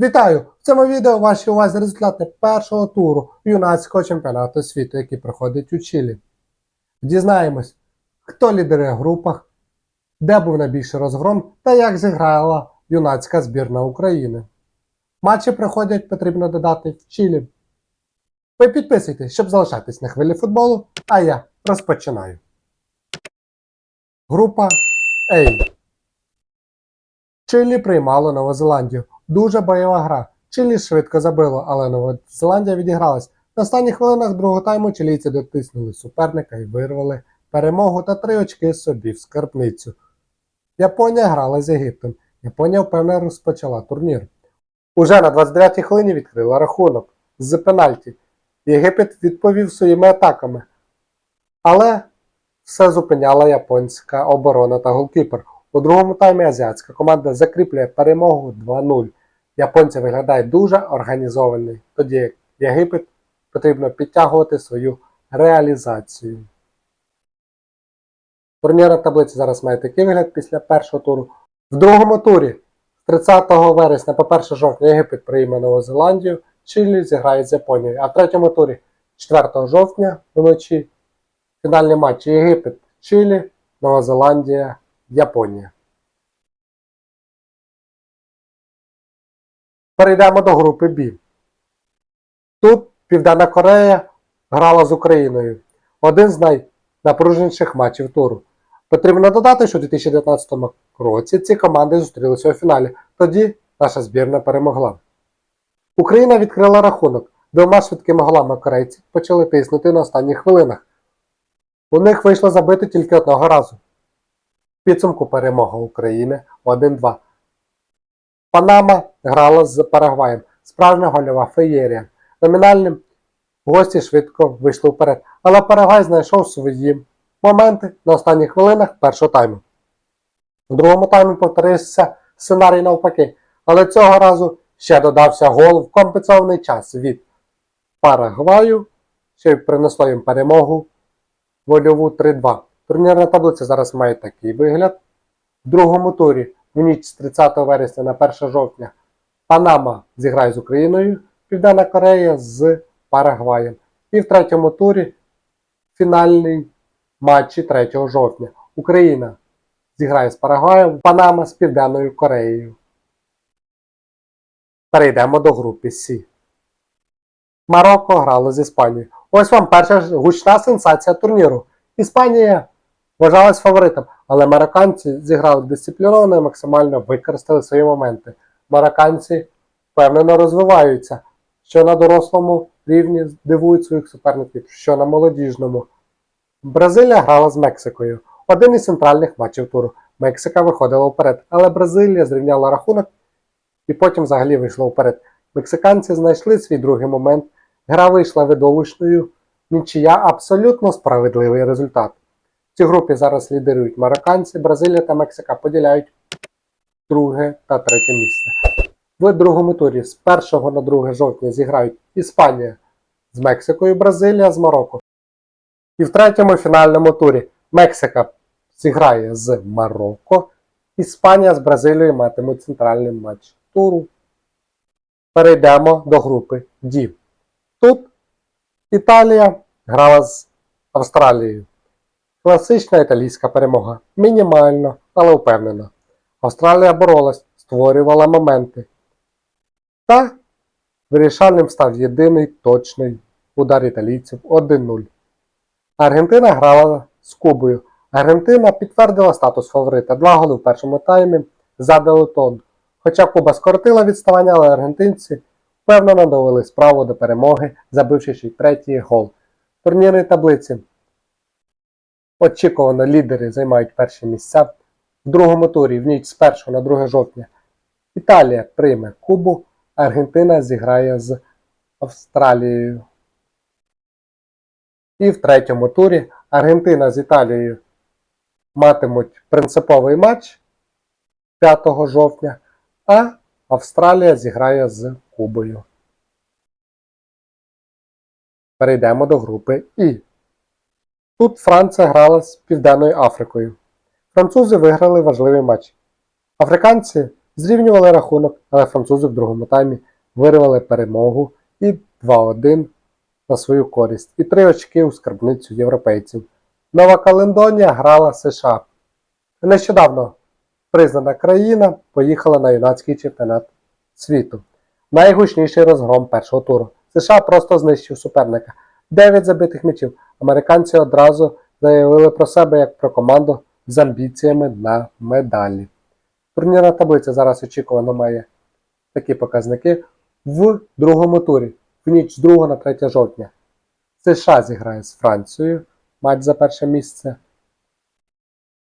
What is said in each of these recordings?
Вітаю! В цьому відео вашій увазі результати першого туру юнацького чемпіонату світу, який проходить у Чилі. Дізнаємось, хто лідерує в групах, де був найбільший розгром та як зіграла юнацька збірна України. Матчі проходять, потрібно додати в Чилі. Ви підписуйтесь, щоб залишатись на хвилі футболу, а я розпочинаю. Група А. Чилі приймало Нову Зеландію. Дуже бойова гра. Чилі швидко забило, але Нова Зеландія відігралась. На останніх хвилинах другого тайму чилійці дотиснули суперника і вирвали перемогу та три очки собі в скарбницю. Японія грала з Єгиптом. Японія впевнено розпочала турнір. Уже на 29-й хвилині відкрила рахунок з пенальті. Єгипет відповів своїми атаками. Але все зупиняла японська оборона та голкіпер. У другому таймі азіатська команда закріплює перемогу 2-0. Японці виглядають дуже організований, тоді як Єгипет потрібно підтягувати свою реалізацію. Турнірна таблиця зараз має такий вигляд після першого туру. В другому турі з 30 вересня по 1 жовтня Єгипет прийме Нову Зеландію, Чилі зіграє з Японією. А в третьому турі 4 жовтня вночі фінальні матчі Єгипет, Чилі, Нова Зеландія, Японія. Перейдемо до групи Б. Тут Південна Корея грала з Україною. Один з найнапруженіших матчів туру. Потрібно додати, що у 2019 році ці команди зустрілися у фіналі. Тоді наша збірна перемогла. Україна відкрила рахунок. Двома швидкими голами корейці почали тиснути на останніх хвилинах. У них вийшло забити тільки одного разу. Підсумку перемога України 1-2. Панама грала з Парагваєм. Справжня гольова феєрія. Номінальним гості швидко вийшли вперед, але Парагвай знайшов свої моменти на останніх хвилинах першого тайму. В другому таймі повторився сценарій навпаки, але цього разу ще додався гол в компенсований час від Парагваю, що й принесло їм перемогу вольову 3-2. Турнірна таблиця зараз має такий вигляд. В другому турі в ніч з 30 вересня на 1 жовтня Панама зіграє з Україною, Південна Корея з Парагваєм. І в третьому турі фінальний матчі 3 жовтня. Україна зіграє з Парагваєм, Панама з Південною Кореєю. Перейдемо до групи С. Марокко грало з Іспанією. Ось вам перша гучна сенсація турніру. Іспанія вважалась фаворитом, але марокканці зіграли дисципліновано і максимально використали свої моменти. Марокканці впевнено розвиваються, що на дорослому рівні дивують своїх суперників, що на молодіжному. Бразилія грала з Мексикою. Один із центральних матчів туру. Мексика виходила вперед, але Бразилія зрівняла рахунок і потім взагалі вийшла вперед. Мексиканці знайшли свій другий момент. Гра вийшла видовищною. Нічия абсолютно справедливий результат. Цій групі зараз лідирують марокканці, Бразилія та Мексика поділяють друге та третє місце. В другому турі з 1 на 2 жовтня зіграють Іспанія з Мексикою, Бразилія з Марокко. І в третьому фінальному турі Мексика зіграє з Марокко, Іспанія з Бразилією матимуть центральний матч туру. Перейдемо до групи D. Тут Італія грала з Австралією. Класична італійська перемога. Мінімально, але впевнена. Австралія боролась, створювала моменти. Та вирішальним став єдиний точний удар італійців 1-0. Аргентина грала з Кубою. Аргентина підтвердила статус фаворита. Два голи в першому таймі задали тон. Хоча Куба скоротила відставання, але аргентинці впевнено довели справу до перемоги, забивши ще й третій гол. В турнірній таблиці очікувано лідери займають перші місця. В другому турі в ніч з 1 на 2 жовтня Італія прийме Кубу, Аргентина зіграє з Австралією. І в третьому турі Аргентина з Італією матимуть принциповий матч 5 жовтня, а Австралія зіграє з Кубою. Перейдемо до групи І. Тут Франція грала з Південною Африкою. Французи виграли важливий матч. Африканці зрівнювали рахунок, але французи в другому таймі вирвали перемогу і 2-1 на свою користь, і 3 очки у скарбницю європейців. Нова Календонія грала США. Нещодавно признана країна поїхала на юнацький чемпіонат світу. Найгучніший розгром першого туру. США просто знищив суперника. 9 забитих м'ячів. Американці одразу заявили про себе як про команду з амбіціями на медалі. Турнірна таблиця зараз очікувано має такі показники в другому турі, в ніч з 2 на 3 жовтня. США зіграє з Францією, матч за перше місце.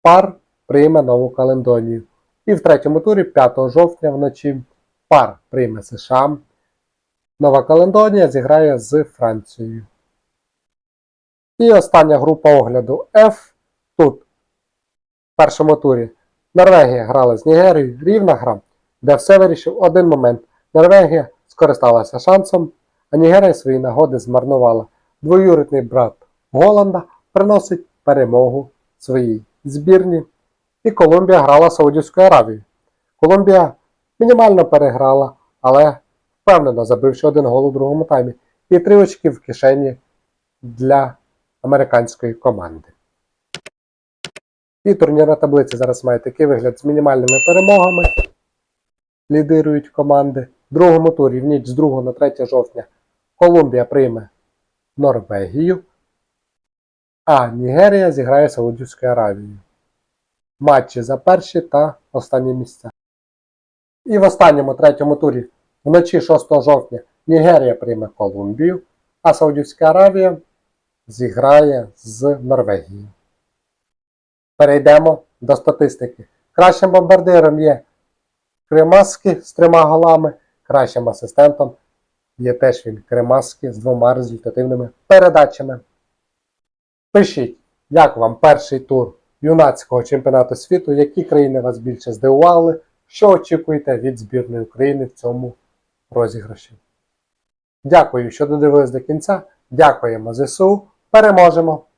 Пар прийме Нову Календонію. І в третьому турі 5 жовтня вночі пар прийме США. Нова Календонія зіграє з Францією. І остання група огляду F. Тут в першому турі Норвегія грала з Нігерією, рівна гра, де все вирішив один момент. Норвегія скористалася шансом, а Нігерія свої нагоди змарнувала. Двоюрідний брат Голланда приносить перемогу своїй збірні. І Колумбія грала Саудівською Аравією. Колумбія мінімально переграла, але впевнено забивши один гол у другому таймі. І три очки в кишені для американської команди. І турнірна таблиця зараз має такий вигляд з мінімальними перемогами. Лідирують команди. В другому турі в ніч з 2 на 3 жовтня Колумбія прийме Норвегію, а Нігерія зіграє Саудівською Аравією. Матчі за перші та останні місця. І в останньому третьому турі вночі 6 жовтня Нігерія прийме Колумбію, а Саудівська Аравія зіграє з Норвегією. Перейдемо до статистики. Кращим бомбардиром є Кремаски з трьома голами, кращим асистентом є теж він Кремаски з двома результативними передачами. Пишіть, як вам перший тур юнацького чемпіонату світу, які країни вас більше здивували, що очікуєте від збірної України в цьому розіграші. Дякую, що додивились до кінця. Дякуємо ЗСУ. Переможемо!